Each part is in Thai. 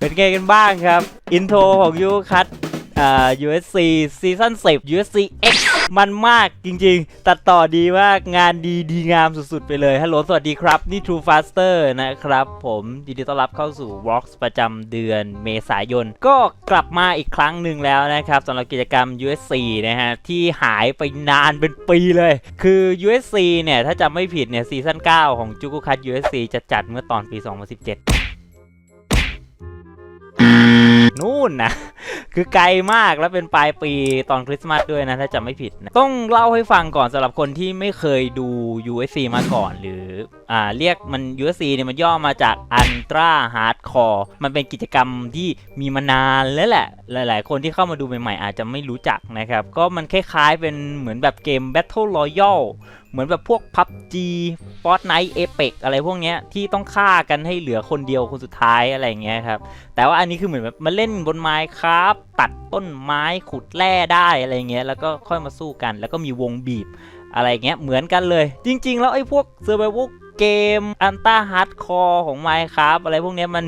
เป็นไงกันบ้างครับ อินโทรของยูคัตอ่า USC ซีซั่น10 USC X มันมากจริงๆ ตัดต่อดีมากงานดีดีงามสุดๆ ไปเลย ฮัลโหล สวัสดีครับ นี่ True Faster นะครับ ผมยินดีต้อนรับเข้าสู่ Vlogs ประจำเดือนเมษายน ก็กลับมาอีกครั้งหนึ่งแล้วนะครับสำหรับกิจกรรม USC นะฮะ ที่หายไปนานเป็นปีเลย คือ USC เนี่ย ถ้าจำไม่ผิดเนี่ยซีซั่น9ของจุกุคัต USC จะจัดเมื่อตอนปี 2017 นู่นนะคือไกลมากแล้วเป็นปลายปีตอนคริสต์มาสด้วยนะ ถ้าจำไม่ผิดนะต้องเล่าให้ฟังก่อนสำหรับคนที่ไม่เคยดู USC มาก่อน หรืออ่าเรียกมัน USC เนี่ยมันย่อมาจาก Ultra Hardcore มันเป็นกิจกรรมที่มีมานานแล้วแหละ หลาย ๆ คนที่เข้ามาดูใหม่ ๆ อาจจะไม่รู้จักนะครับ ก็มันคล้ายๆเป็นเหมือนแบบเกม Battle Royale เหมือนแบบพวก PUBG Fortnite Apex อะไรพวกเนี้ยที่ต้องฆ่ากันให้เหลือคนเดียวคนสุดท้ายอะไรอย่างเงี้ยครับ แต่ว่าอันนี้คือเหมือนแบบมาเล่นบนไม้ครับตัดต้นไม้ขุดแร่ได้อะไรเงี้ยแล้วก็ค่อยมาสู้กัน แล้วก็มีวงบีบอะไรเงี้ยเหมือนกันเลย จริง ๆ แล้วไอ้พวกเซอร์ไ a ว เกมอันต้าฮาร์ดคอร์ของ Minecraft อะไรพวกนี้มัน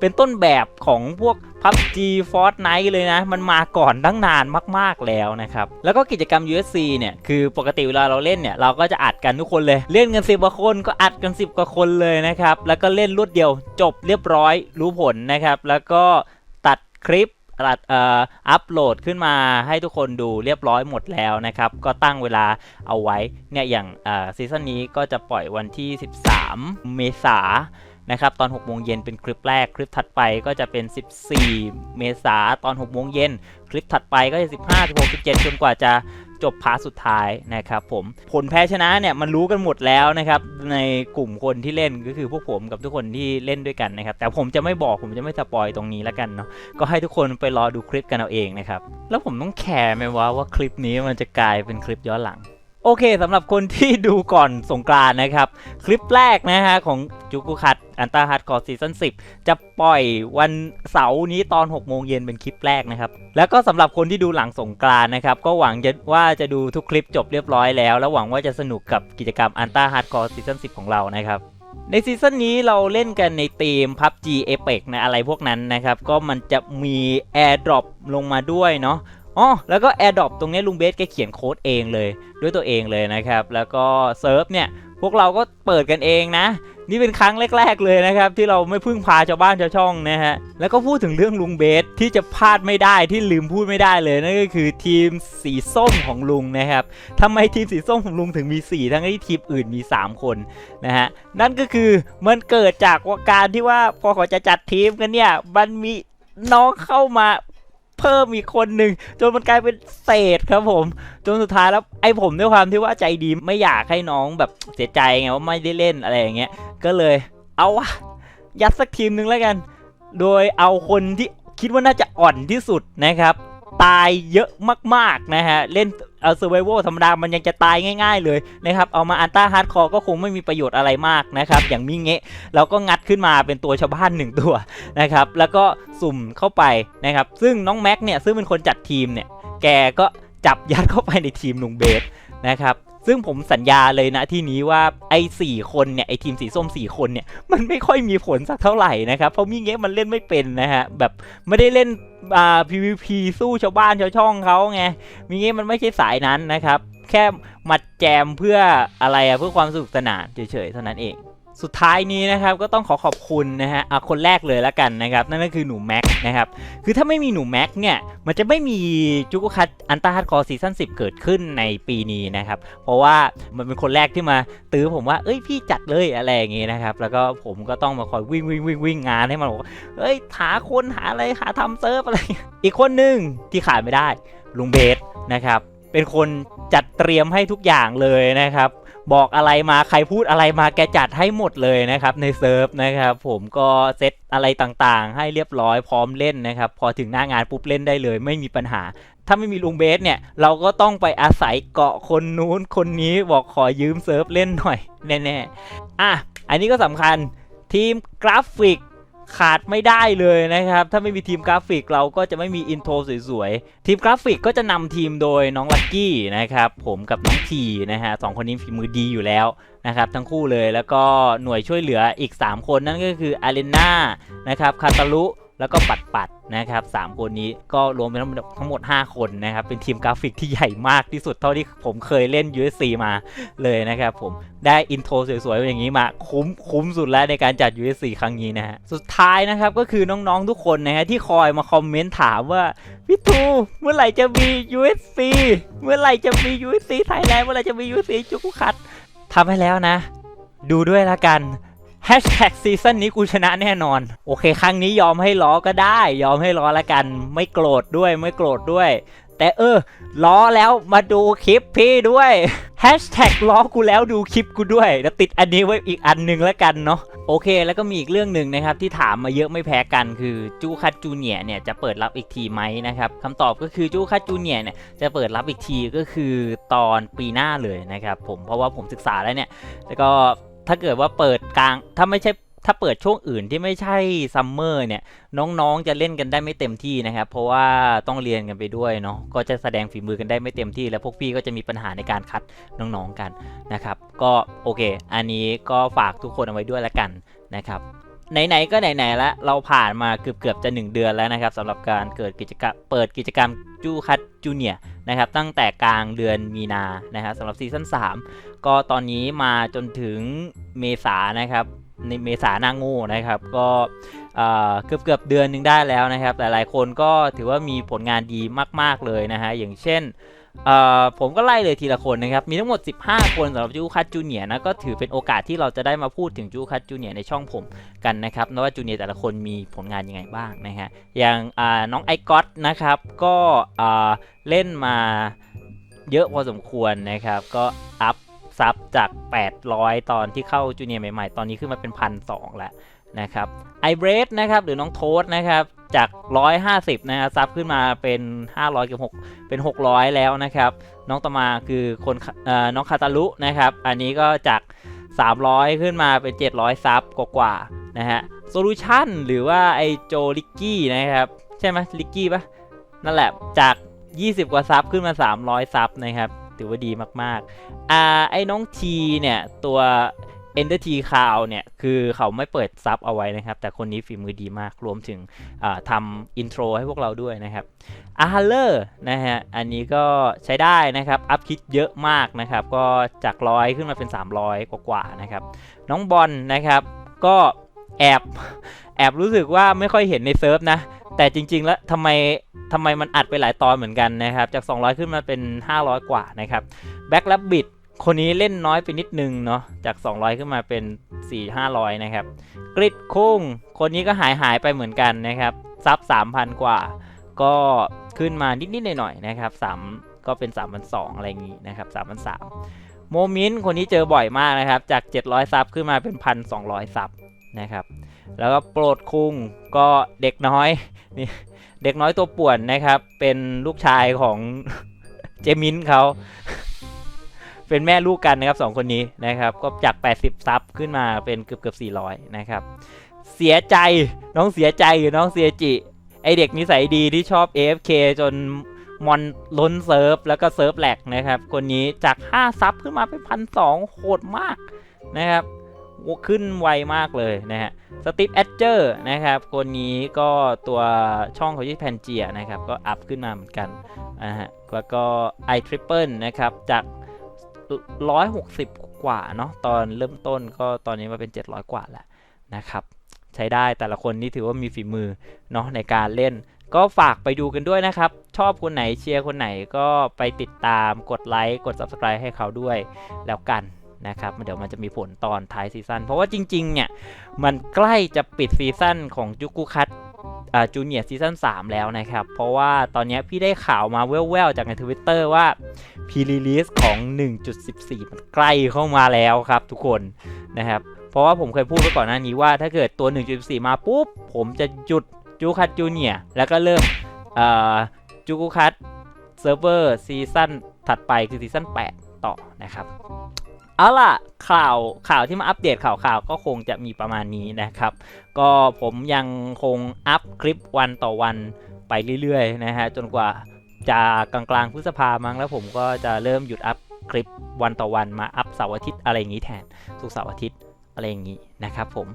เป็นต้นแบบของพวก PUBG Fortnite เลยนะ มันมาก่อนตั้งนานมากๆแล้วนะครับ แล้วก็กิจกรรม USC เนี่ย คือปกติเวลาเราเล่นเนี่ย เราก็จะอัดกันทุกคนเลย เล่นกัน10กว่าคนก็อัดกัน 10 กว่าคนเลยนะครับ แล้วก็เล่นรวดเดียวจบเรียบร้อยรู้ผลนะครับ แล้วก็ตัดคลิป อ่ออัปโหลดขึ้นมาให้ทุกคนดูเรียบร้อยหมดแล้วนะครับ ก็ตั้งเวลาเอาไว้เนี่ยอย่างอ่าซีซั่นนี้ก็จะปล่อยวันที่ 13 เมษายนนะครับตอน 6 โมงเย็นเป็นคลิปแรก คลิปถัดไปก็จะเป็น 14 เมษาตอน 6 โมงเย็น คลิปถัดไปก็จะ 15 16 17 จนกว่าจะ จบพาร์ทสุดท้ายนะครับผมผลแพ้ชนะเนี่ยมันรู้กันหมดแล้วนะครับในกลุ่มคนที่เล่นก็คือพวกผมกับทุกคนที่เล่นด้วยกันนะครับแต่ผมจะไม่บอกผมจะไม่สปอยตรงนี้แล้วกันเนาะก็ให้ทุกคนไปรอดูคลิปกันเอาเองนะครับแล้วผมต้องแคร์ไหมว่าว่าคลิปนี้มันจะกลายเป็นคลิปย้อนหลัง โอเคสำหรับคนที่ดูก่อนสงกรานนะครับ คลิปแรกนะฮะ ของจูกุคัตอันตาฮัตคอร์ซีซั่น10 จะปล่อยวันเสาร์นี้ตอน 6 โมงเย็นเป็นคลิปแรกนะครับ แล้วก็สำหรับคนที่ดูหลังสงกรานนะครับ ก็หวังจะว่าจะดูทุกคลิปจบเรียบร้อยแล้ว แล้วหวังว่าจะสนุกกับกิจกรรมอันตาฮัตคอร์ซีซั่น10 ของเรานะครับในซีซั่นนี้เราเล่นกันในธีม PUBG Apex นะอะไรพวกนั้นนะครับ ก็มันจะมี Airdrop ลงมาด้วยเนาะ อ๋อแล้วก็ AirDrop ตรงนี้ลุงเบสแกเขียนโค้ดเองเลย ด้วยตัวเองเลยนะครับ แล้วก็เซิร์ฟเนี่ยพวกเราก็เปิดกันเองนะ นี่เป็นครั้งแรก ๆ เลยนะครับ ที่เราไม่พึ่งพาชาวบ้านชาวช่องนะฮะแล้วก็พูดถึงเรื่องลุงเบสที่จะพลาดไม่ได้ที่ลืมพูดไม่ได้เลยนั่นก็คือทีมสีส้มของลุงนะครับทำไมทีมสีส้มของลุงถึงมี 4 ทั้งที่ทีมอื่นมี 3 คนนะฮะนั่นก็คือมันเกิดจากว่าการที่ว่าพอเขาจะจัดทีมกันเนี่ยมันมีน้องเข้ามา เพิ่มอีกคนหนึ่งจนมันกลายเป็นเศษครับผม จนสุดท้ายแล้วไอ้ผมด้วยความที่ว่าใจดีไม่อยากให้น้องแบบเสียใจไงว่าไม่ได้เล่นอะไรอย่างเงี้ยก็เลย เอาวะยัดสักทีมหนึ่งแล้วกัน โดยเอาคนที่คิดว่าน่าจะอ่อนที่สุดนะครับ ตายเยอะมากๆนะฮะ เล่นเอาเซอร์ไวโธรรมดามันยังจะตายง่ายๆเลยนะครับ เอามาอันต้าฮาร์ดคอร์ก็คงไม่มีประโยชน์อะไรมากนะครับ อย่างมิเงะเราก็งัดขึ้นมาเป็นตัวชาวบ้านหนึ่งตัวนะครับ แล้วก็สุ่มเข้าไปนะครับ ซึ่งน้องแม็กเนี่ยซึ่งเป็นคนจัดทีมเนี่ย แกก็จับยัดเข้าไปในทีมลุงเบสนะครับ ซึ่งผมสัญญาเลยนะที่นี้ว่าไอ้สี่คนเนี่ยไอ้ทีมสีส้มสี่คนเนี่ยมันไม่ค่อยมีผลสักเท่าไหร่นะครับเพราะมีเงี้ยมันเล่นไม่เป็นนะฮะแบบไม่ได้เล่นอ่า PVP สู้ชาวบ้านชาวช่องเขาไงมีเงี้ยมันไม่ใช่สายนั้นนะครับ แค่มัดแจมเพื่ออะไรอะเพื่อความสนุกสนานเฉยๆเท่านั้นเอง สุดท้ายนี้นะครับก็ต้องขอขอบคุณนะฮะเอาคนแรกเลยแล้วกันนะครับนั่นก็คือหนูแม็กนะครับคือถ้าไม่มีหนูแม็กเนี่ยมันจะไม่มีจุกุคัตอันตาฮัตคอซีซั่น10 เกิดขึ้นในปีนี้นะครับเพราะว่ามันเป็นคนแรกที่มาตื้อผมว่าเอ้ยพี่จัดเลยอะไรอย่างงี้นะครับแล้วก็ผมก็ต้องมาคอยวิ่งวิ่งวิ่งวิ่งงานให้มันบอกเอ้ยหาคนหาอะไรหาทำเซิร์ฟอะไร อีกคนหนึ่งที่ขาดไม่ได้ลุงเบสนะครับ เป็นคนจัดเตรียมให้ทุกอย่างเลยนะครับ บอกอะไรมาใครพูดอะไรมาแกจัดให้หมดเลยนะครับ ในเซิร์ฟนะครับ ผมก็เซตอะไรต่างๆ ให้เรียบร้อยพร้อมเล่นนะครับ พอถึงหน้างานปุ๊บเล่นได้เลย ไม่มีปัญหาถ้าไม่มีลุงเบสเนี่ยเราก็ต้องไปอาศัยเกาะคนนู้นคนนี้บอกขอยืมเซิร์ฟเล่นหน่อยแน่ๆอะอันนี้ก็สำคัญทีมกราฟิก ขาดไม่ได้เลยนะครับ ถ้าไม่มีทีมกราฟิกเราก็จะไม่มีอินโทรสวยๆ ทีมกราฟิกก็จะนำทีมโดยน้องลักกี้นะครับผมกับน้องทีนะฮะสองคนนี้ฝีมือดีอยู่แล้วนะครับทั้งคู่เลยแล้วก็หน่วยช่วยเหลืออีก 3 คนนั่นก็คืออารีนานะครับคาตาลุ แล้วก็ปัดปัดนะครับสามคนนี้ก็รวมเป็นทั้งหมดทั้งหมด 5 คนนะครับ เป็นทีมกราฟิกที่ใหญ่มากที่สุดเท่าที่ผมเคยเล่น USC มาเลยนะครับผมได้อินโทรสวยๆอย่างนี้มาคุ้มคุ้มสุดแล้วในการจัด USC ครั้งนี้นะฮะสุดท้ายนะครับก็คือน้องๆทุกคนนะฮะที่คอยมาคอมเมนต์ถามว่าพี่ทูเมื่อไหร่จะมี USC เมื่อไหร่จะมี USC ไทยแลนด์เมื่อไหร่จะมี USC จุกุคัดทำให้แล้วนะ ดูด้วยละกัน แฮชแท็กซีซั่นนี้กูชนะแน่นอน โอเค ครั้งนี้ยอมให้ล้อก็ได้ ยอมให้ล้อละกัน ไม่โกรธด้วยไม่โกรธด้วย แต่เออ ล้อแล้วมาดูคลิปพี่ด้วยแฮชแท็กล้อกูแล้วดูคลิปกูด้วยแล้วติดอันนี้ไว้อีกอันหนึ่งแล้วกันเนาะโอเค แล้วก็มีอีกเรื่องหนึ่งนะครับ ที่ถามมาเยอะไม่แพ้กันคือจูคัตจูเนียเนี่ยจะเปิดรับอีกทีไหมนะครับคำตอบก็คือจูคัตจูเนียเนี่ยจะเปิดรับอีกทีก็คือตอนปีหน้าเลยนะครับผมเพราะว่าผมศึกษาแล้วเนี่ยแล้วก็ ถ้าเกิดว่าเปิดกลางถ้าไม่ใช่ถ้าเปิดช่วงอื่นที่ไม่ใช่ซัมเมอร์เนี่ยน้องๆจะเล่นกันได้ไม่เต็มที่นะครับ เพราะว่าต้องเรียนกันไปด้วยเนาะก็จะแสดงฝีมือกันได้ไม่เต็มที่ แล้วพวกพี่ก็จะมีปัญหาในการคัดน้องๆกันนะครับ ก็โอเค อันนี้ก็ฝากทุกคนเอาไว้ด้วยละกันนะครับ ไหนๆก็ไหนๆแล้วเราผ่านมาเกือบๆจะ 1 เดือนแล้วนะครับสำหรับการเกิดกิจกรรมเปิดกิจกรรมจูคัตจูเนียนะครับตั้งแต่กลางเดือนมีนานะครับสำหรับซีซั่น3 ก็ตอนนี้มาจนถึงเมษานะครับในเมษาหนางูนะครับ ก็ เกือบเกือบๆเดือนหนึงได้แล้วนะครับ หลายๆคนก็ถือว่ามีผลงานดีมาก ๆเลยนะฮะอย่างเช่นผมก็ไล่เลยทีละคนนะครับ มีทั้งหมด 15 คนสำหรับจูคัตจูเนียนะ ก็ถือเป็นโอกาสที่เราจะได้มาพูดถึงจูคัตจูเนียในช่องผมกันนะครับนะว่าจูเนียแต่ละคนมีผลงานยังไงบ้างนะฮะ อย่างน้องไอก๊อตนะครับ ก็เล่นมาเยอะพอสมควรนะครับ ก็อัพ ซับจาก 800 ตอนที่เข้าจูเนียร์ใหม่ๆ ตอนนี้ขึ้นมาเป็นพันสแล้วนะครับไอเบรดนะครับหรือน้องโทสนะครับจาก 150 นะครับซับขึ้นมาเป็น 500กับ6เป็น 600 แล้วนะครับ น้องต่อมาคือคนอน้องคาตาลุนะครับ อันนี้ก็จาก 300 ขึ้นมาเป็น 700 ซับกว่าๆนะฮะโซลูชันหรือว่าไอโจลิกกี้นะครับ ใช่ไหมลิกกี้ปะนั่นแหละจาก 20 กว่าซับขึ้นมา 300 ซับนะครับ ถือว่าดีมากๆอ่าไอ้น้องทีเนี่ยตัว Ender T คาวเนี่ย คือเขาไม่เปิดซับเอาไว้นะครับ แต่คนนี้ฝีมือดีมากรวมถึงทำอินโทรให้พวกเราด้วยนะครับอาฮัลเลอร์นะฮะ อันนี้ก็ใช้ได้นะครับ อัพคิดเยอะมากนะครับ ก็จากร้อยขึ้นมาเป็น 300 กว่าๆนะครับ น้องบอลนะครับ ก็แอบแอบรู้สึกว่าไม่ค่อยเห็นในเซิร์ฟนะ แต่จริง ๆ แล้วทำไมทำไมมันอัดไปหลายตอนเหมือนกันนะครับ จาก 200 ขึ้นมาเป็น 500 กว่านะครับแบ็กลับบิดคนนี้เล่นน้อยไปนิดนึงเนาะจาก 200 ขึ้นมาเป็น 4 500 นะครับ กริดคุ้ง คนนี้ก็หายหายไปเหมือนกันนะครับ ซับ 3,000 กว่า ก็ขึ้นมานิด ๆ หน่อย ๆ นะครับ 3 ก็เป็น 3,200 อะไรอย่างงี้นะครับ3,300โมมินคนนี้เจอบ่อยมากนะครับ จาก 700 ซับขึ้นมาเป็น 1,200 ซับ นะครับ แล้วก็โปรดคุงก็เด็กน้อยนี่เด็กน้อยตัวป่วนนะครับ เป็นลูกชายของเจมินเขาเป็นแม่ลูกกันนะครับสองคนนี้นะครับ ก็จาก 80 ซับขึ้นมาเป็นเกือบเกือบ400 นะครับ เสียใจน้องเสียใจหรือน้องเสียจิ ไอเด็กนิสัยดีที่ชอบ AFK จนมอนล้นเซิร์ฟ แล้วก็เซิร์ฟแหลกนะครับ คนนี้จาก 5 ซับขึ้นมาเป็นพันสองโหดมากนะครับ ขึ้นไวมากเลยนะฮะสตีฟแอดเจอร์นะครับคนนี้ก็ตัวช่องเขาชื่อแพนเจียนะครับ ก็อัพขึ้นมาเหมือนกันนะฮะแล้วก็ไอทริปเปิลนะครับ จาก 160 กว่าเนาะตอนเริ่มต้นก็ตอนนี้มาเป็น 700 กว่าแล้วนะครับ ใช้ได้แต่ละคนนี่ถือว่ามีฝีมือเนาะในการเล่นก็ฝากไปดูกันด้วยนะครับ ชอบคนไหนเชียร์คนไหนก็ไปติดตามกดไลค์กด Subscribe ให้เขาด้วยแล้วกัน นะครับเดี๋ยวมันจะมีผลตอนท้ายซีซั่นเพราะว่าจริง ๆ เนี่ย มันใกล้จะปิดซีซั่นของจุกุคัตจูเนียร์ซีซั่น3แล้วนะครับ เพราะว่าตอนนี้พี่ได้ข่าวมาแว่วๆ จากในทวิตเตอร์ว่าพีรีลิสของ 1.14 มันใกล้เข้ามาแล้วครับทุกคนนะครับ เพราะว่าผมเคยพูดไปก่อนหน้านี้ว่าถ้าเกิดตัว 1.14 มาปุ๊บ ผมจะหยุดจูคัตจูเนียร์แล้วก็เริ่มจูกุคัตเซิร์ฟเวอร์ซีซั่นถัดไปคือซีซั่น8 ต่อนะครับ เอาล่ะข่าวข่าวที่มาอัปเดตข่าวข่าวก็คงจะมีประมาณนี้นะครับ ก็ผมยังคงอัพคลิปวันต่อวันไปเรื่อยๆนะฮะจนกว่าจะกลางๆพฤษภามั้งแล้วผมก็จะเริ่มหยุดอัพคลิปวันต่อวันมาอัพเสาร์อาทิตย์อะไรอย่างนี้แทนทุกเสาร์อาทิตย์อะไรอย่างนี้นะครับผม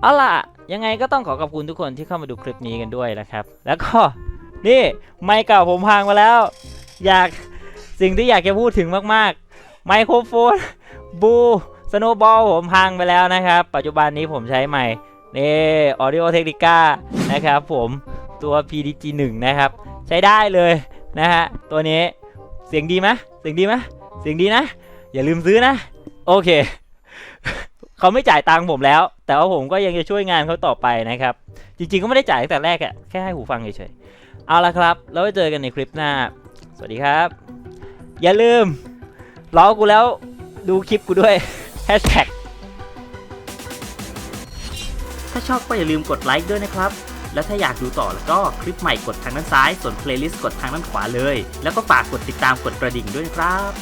เอาล่ะยังไงก็ต้องขอขอบคุณทุกคนที่เข้ามาดูคลิปนี้กันด้วยนะครับ แล้วก็นี่ไมค์เก่าผมพังมาแล้ว อยากสิ่งที่อยากจะพูดถึงมากๆ ไมโครโฟนบูสโนบอลผมพังไปแล้วนะครับ ปัจจุบันนี้ผมใช้ใหม่นี่ Audio Technica นะครับผมตัว PDG 1 นะครับ ใช้ได้เลยนะฮะ ตัวนี้เสียงดีไหมเสียงดีไหมเสียงดีนะ อย่าลืมซื้อนะ โอเค เขาไม่จ่ายตังค์ผมแล้ว แต่ว่าผมก็ยังจะช่วยงานเขาต่อไปนะครับ จริงๆก็ไม่ได้จ่ายตั้งแต่แรกอะแค่ให้หูฟังเฉยๆเอาละครับ แล้วไว้เจอกันในคลิปหน้า สวัสดีครับ อย่าลืม ล้อกูแล้วดูคลิปกูด้วยแฮชแท็กถ้าชอบก็อย่าลืมกดไลค์ด้วยนะครับ แล้วถ้าอยากดูต่อแล้วก็คลิปใหม่กดทางด้านซ้าย ส่วนเพลย์ลิสต์กดทางด้านขวาเลย แล้วก็ฝากกดติดตามกดกระดิ่งด้วยนะครับ